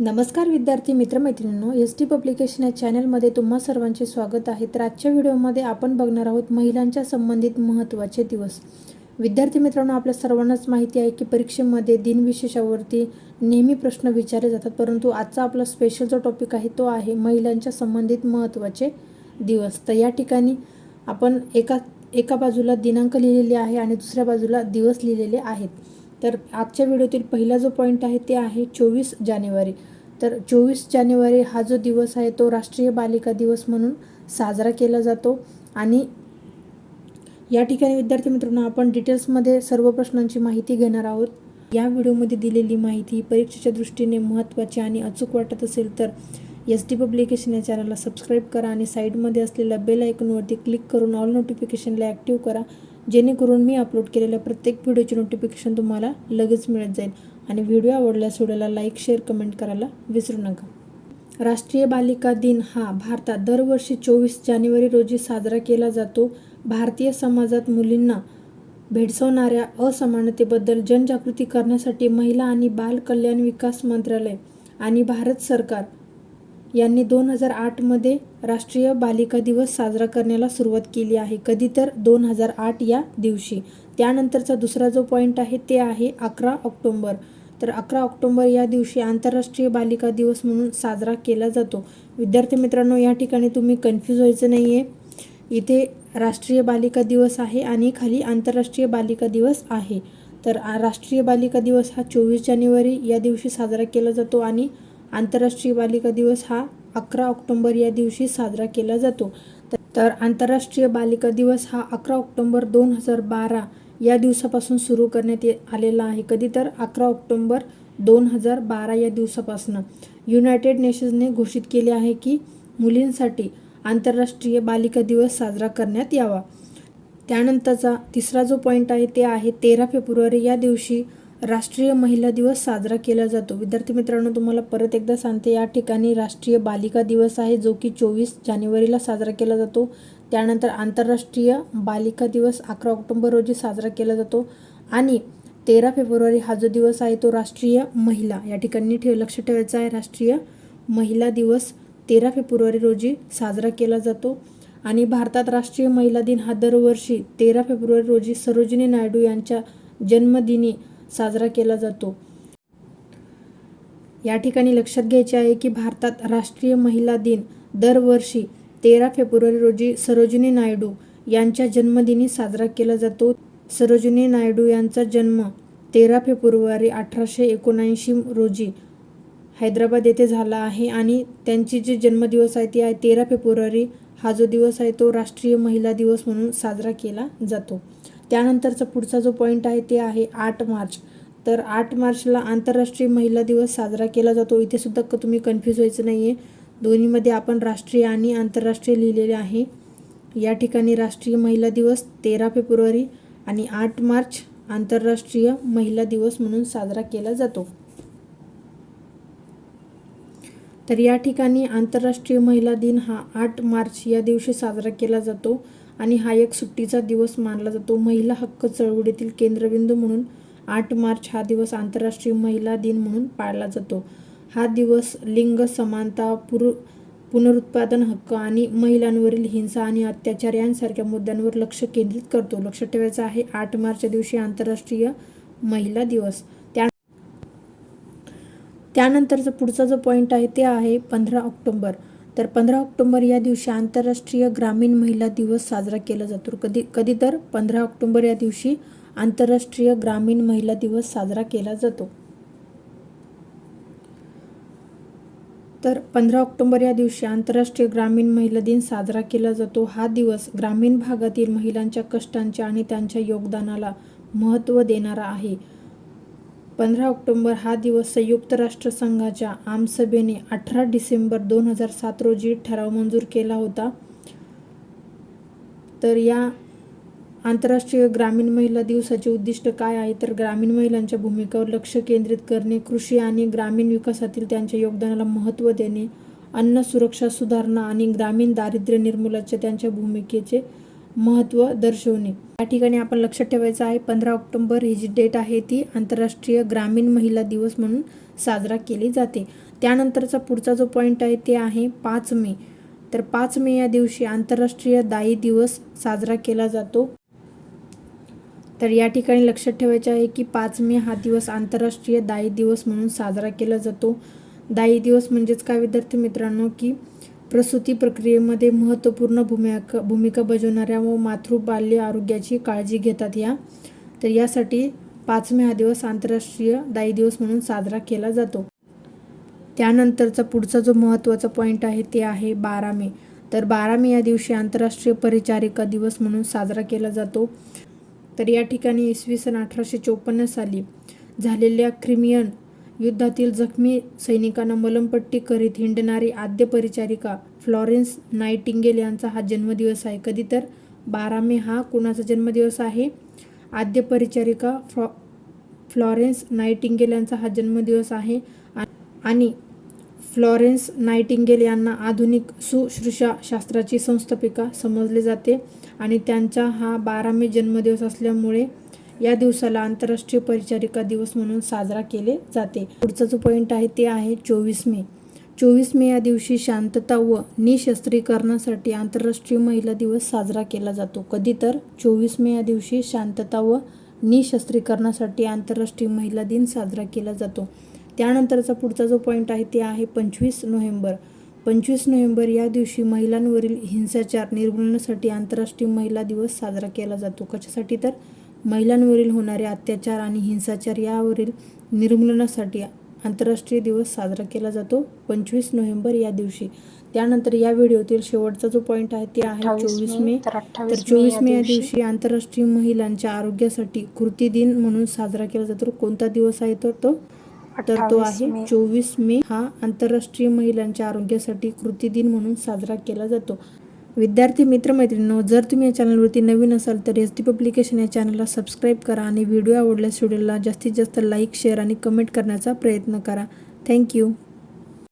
नमस्कार विद्यार्थी मित्रमैत्रिणींनो S T publication या चॅनलमध्ये तुम्हा सर्वांचे स्वागत आहे. तर आजच्या व्हिडिओमध्ये आपण बघणार आहोत महिलांच्या संबंधित महत्त्वाचे दिवस. विद्यार्थी मित्रांनो आपल्या सर्वांनाच माहिती आहे की परीक्षेमध्ये दिनविशेषावरती नेहमी प्रश्न विचारले जातात परंतु आजचा आपला स्पेशल जो टॉपिक आहे तो आहे महिलांच्या संबंधित महत्त्वाचे दिवस. तर या ठिकाणी आपण एका एका बाजूला दिनांक लिहिलेले आहे आणि दुसऱ्या बाजूला दिवस लिहिलेले आहेत. तर आजच्या व्हिडिओतील पहिला जो पॉईंट आहे ते आहे चोवीस जानेवारी. तर चोवीस जानेवारी हा जो दिवस आहे तो राष्ट्रीय बालिका दिवस म्हणून साजरा केला जातो. आणि या ठिकाणी विद्यार्थी मित्रांनो आपण डिटेल्समध्ये सर्व प्रश्नांची माहिती घेणार आहोत. या व्हिडिओमध्ये दिलेली माहिती परीक्षेच्या दृष्टीने महत्त्वाची आणि अचूक वाटत असेल तर एस टी पब्लिकेशन या चॅनलला सबस्क्राईब करा आणि साईडमध्ये असलेल्या बेल आयकॉनवरती क्लिक करून ऑल नोटिफिकेशनला ॲक्टिव्ह करा. जेणेकरून मी अपलोड केलेल्या प्रत्येक व्हिडिओचे नोटिफिकेशन तुम्हाला लगेच मिळत जाईल. आणि व्हिडिओ आवडल्यास व्हिडिओला लाईक शेअर कमेंट करायला विसरू नका. राष्ट्रीय बालिका दिन हा भारतात दरवर्षी चोवीस जानेवारी रोजी साजरा केला जातो. भारतीय समाजात मुलींना भेडसावणाऱ्या असमानतेबद्दल जनजागृती करण्यासाठी महिला आणि बाल कल्याण विकास मंत्रालय आणि भारत सरकार यांनी दोन हजार आठमध्ये राष्ट्रीय बालिका दिवस साजरा करण्याला सुरुवात केली आहे. कधी तर दोन हजार आठ या दिवशी. त्यानंतरचा दुसरा जो पॉईंट आहे ते आहे अकरा ऑक्टोंबर. तर अकरा ऑक्टोंबर या दिवशी आंतरराष्ट्रीय बालिका दिवस म्हणून साजरा केला जातो. विद्यार्थी मित्रांनो या ठिकाणी तुम्ही कन्फ्यूज व्हायचं नाही आहे इथे राष्ट्रीय बालिका दिवस आहे आणि खाली आंतरराष्ट्रीय बालिका दिवस आहे. तर राष्ट्रीय बालिका दिवस हा चोवीस जानेवारी या दिवशी साजरा केला जातो आणि आंतरराष्ट्रीय बालिका दिवस हा अकरा ऑक्टोंबर या दिवशी साजरा केला जातो. तर आंतरराष्ट्रीय बालिका दिवस हा अकरा ऑक्टोंबर दोन हजार बारा या दिवसापासून सुरू करण्यात ये आलेला आहे. कधी तर अकरा ऑक्टोंबर दोन हजार बारा या दिवसापासून युनायटेड नेशन्सने घोषित केले आहे की मुलींसाठी आंतरराष्ट्रीय बालिका दिवस साजरा करण्यात यावा. त्यानंतरचा तिसरा जो पॉईंट आहे ते आहे तेरा फेब्रुवारी या दिवशी राष्ट्रीय महिला दिवस साजरा केला जातो. विद्यार्थी मित्रांनो तुम्हाला परत एकदा सांगते या ठिकाणी राष्ट्रीय बालिका दिवस आहे जो की चोवीस जानेवारीला साजरा केला जातो. त्यानंतर आंतरराष्ट्रीय बालिका दिवस अकरा ऑक्टोंबर रोजी साजरा केला जातो. आणि तेरा फेब्रुवारी हा जो दिवस आहे तो राष्ट्रीय महिला या ठिकाणी ठेव लक्ष ठेवायचं आहे राष्ट्रीय महिला दिवस तेरा फेब्रुवारी रोजी साजरा केला जातो. आणि भारतात राष्ट्रीय महिला दिन हा दरवर्षी तेरा फेब्रुवारी रोजी सरोजिनी नायडू यांच्या जन्मदिनी साजरा केला जातो. या ठिकाणी लक्षात घ्यायचे आहे की भारतात राष्ट्रीय महिला दिन दरवर्षी तेरा फेब्रुवारी रोजी सरोजिनी नायडू यांच्या जन्मदिनी साजरा केला जातो. सरोजिनी नायडू यांचा जन्म तेरा फेब्रुवारी अठराशे एकोणऐंशी रोजी हैदराबाद येथे झाला आहे आणि त्यांची जी जन्मदिवस आहे ती आहे तेरा फेब्रुवारी. हा जो दिवस आहे तो राष्ट्रीय महिला दिवस म्हणून साजरा केला जातो. त्यानंतरचा पुढचा जो पॉईंट आहे ते आहे आठ मार्च. तर आठ मार्चला आंतरराष्ट्रीय महिला दिवस साजरा केला जातो. इथे सुद्धा तुम्ही कन्फ्यूज व्हायचं नाही आहे दोन्हीमध्ये आपण राष्ट्रीय आणि आंतरराष्ट्रीय लिहिलेले आहे. या ठिकाणी राष्ट्रीय महिला दिवस तेरा फेब्रुवारी आणि आठ मार्च आंतरराष्ट्रीय महिला दिवस म्हणून साजरा केला जातो. तर या ठिकाणी आंतरराष्ट्रीय महिला दिन हा आठ मार्च या दिवशी साजरा केला जातो. आणि हा एक सुट्टीचा दिवस मानला जातो. महिला हक्क चळवळीतील केंद्रबिंदू म्हणून आठ मार्च हा दिवस आंतरराष्ट्रीय महिला दिन म्हणून पाळला जातो. हा दिवस लिंग समानता पुरु पुनरुत्पादन हक्क आणि महिलांवरील हिंसा आणि अत्याचार यांसारख्या मुद्द्यांवर लक्ष केंद्रित करतो. लक्ष ठेवायचं आहे आठ मार्चच्या दिवशी आंतरराष्ट्रीय महिला दिवस. त्या त्यानंतरचा पुढचा जो पॉईंट आहे ते आहे पंधरा ऑक्टोंबर. तर पंधरा ऑक्टोंबर या दिवशी आंतरराष्ट्रीय ग्रामीण महिला दिवस साजरा केला जातो. कधी कधी तर पंधरा ऑक्टोंबर या दिवशी आंतरराष्ट्रीय ग्रामीण महिला दिवस साजरा केला जातो. तर पंधरा ऑक्टोंबर या दिवशी आंतरराष्ट्रीय ग्रामीण महिला दिन साजरा केला जातो. हा दिवस ग्रामीण भागातील महिलांच्या कष्टांच्या आणि त्यांच्या योगदानाला महत्त्व देणारा आहे. पंधरा ऑक्टोंबर हा दिवस संयुक्त राष्ट्रसंघाच्या आमसभेने अठरा डिसेंबर दोन हजार सात रोजी ठराव मंजूर केला होता. तर या आंतरराष्ट्रीय ग्रामीण महिला दिवसाचे उद्दिष्ट काय आहे? तर ग्रामीण महिलांच्या भूमिकेवर लक्ष केंद्रित करणे कृषी आणि ग्रामीण विकासातील त्यांच्या योगदानाला महत्त्व देणे अन्न सुरक्षा सुधारणा आणि ग्रामीण दारिद्र्य निर्मूलनाच्या त्यांच्या भूमिकेचे महत्त्व दर्शवणे. या ठिकाणी आपण लक्षात ठेवायचं आहे पंधरा ऑक्टोंबर ही जी डेट आहे ती आंतरराष्ट्रीय ग्रामीण महिला दिवस म्हणून साजरा केली जाते. त्यानंतरचा पुढचा जो पॉईंट आहे ते आहे पाच मे. तर पाच मे या दिवशी आंतरराष्ट्रीय दाई दिवस साजरा केला जातो. तर या ठिकाणी लक्षात ठेवायचे आहे की पाच मे हा दिवस आंतरराष्ट्रीय दाई दिवस म्हणून साजरा केला जातो. दाई दिवस म्हणजेच काय विद्यार्थी मित्रांनो? की प्रसूती प्रक्रियेमध्ये महत्त्वपूर्ण भूमिका भूमिका बजावणाऱ्या व मातृबाल्य आरोग्याची काळजी घेतात या. तर यासाठी पाच मे हा दिवस आंतरराष्ट्रीय दाई दिवस म्हणून साजरा केला जातो. त्यानंतरचा पुढचा जो महत्त्वाचा पॉईंट आहे ते आहे बारा मे तर बारा मे या दिवशी आंतरराष्ट्रीय परिचारिका दिवस म्हणून साजरा केला जातो. तर या ठिकाणी इसवी सन अठराशे चोपन्न साली झालेल्या क्रिमियन युद्धातील जखमी सैनिकांना मलमपट्टी करीत हिंडणारी आद्य परिचारिका फ्लॉरेन्स नाईटिंगेल यांचा हा जन्मदिवस आहे. कधी तर बारा मे हा कुणाचा जन्मदिवस आहे? आद्य परिचारिका फ्लॉ फ्लॉरेन्स नाईटिंगेल यांचा हा जन्मदिवस आहे. आणि फ्लॉरेन्स नाईटिंगेल यांना आधुनिक सुश्रुषा शास्त्राची संस्थापिका समजले जाते. आणि त्यांचा हा बारा मे जन्मदिवस असल्यामुळे या दिवसाला आंतरराष्ट्रीय परिचारिका दिवस म्हणून साजरा केले जाते. पुढचा जो पॉईंट आहे ते आहे चोवीस मे. चोवीस मे या दिवशी शांतता व निशस्त्रीकरणासाठी आंतरराष्ट्रीय महिला दिवस साजरा केला जातो. कधी तर चोवीस मे या दिवशी शांतता व निशस्त्रीकरणासाठी आंतरराष्ट्रीय महिला दिन साजरा केला जातो. त्यानंतरचा पुढचा जो पॉईंट आहे ते आहे पंचवीस नोव्हेंबर. पंचवीस नोव्हेंबर या दिवशी महिलांवरील हिंसाचार निर्मूलनासाठी आंतरराष्ट्रीय महिला दिवस साजरा केला जातो. कशासाठी तर? महिलांवरील होणारे अत्याचार आणि हिंसाचार यावरील निर्मूलनासाठी आंतरराष्ट्रीय दिवस साजरा केला जातो. पंचवीस नोव्हेंबर या दिवशी. त्यानंतर या व्हिडिओतील शेवटचा जो पॉईंट आहे ते आहे 28 चोवीस मे, तर तर 28 चोवीस मे या दिवशी. आंतरराष्ट्रीय महिलांच्या आरोग्यासाठी कृती दिन म्हणून साजरा केला जातो. कोणता दिवस आहे तर तो तर तो 28 आहे. चोवीस मे. हा आंतरराष्ट्रीय महिलांच्या आरोग्यासाठी कृती दिन म्हणून साजरा केला जातो. विद्यार्थी मित्रमैत्रिणींनो जर तुम्ही या चॅनलवरती नवीन असाल तर एस टी पब्लिकेशन या चॅनलला सबस्क्राईब करा आणि व्हिडिओ आवडल्यास व्हिडिओला जास्तीत जास्त लाईक शेअर आणि कमेंट करण्याचा प्रयत्न करा. थँक्यू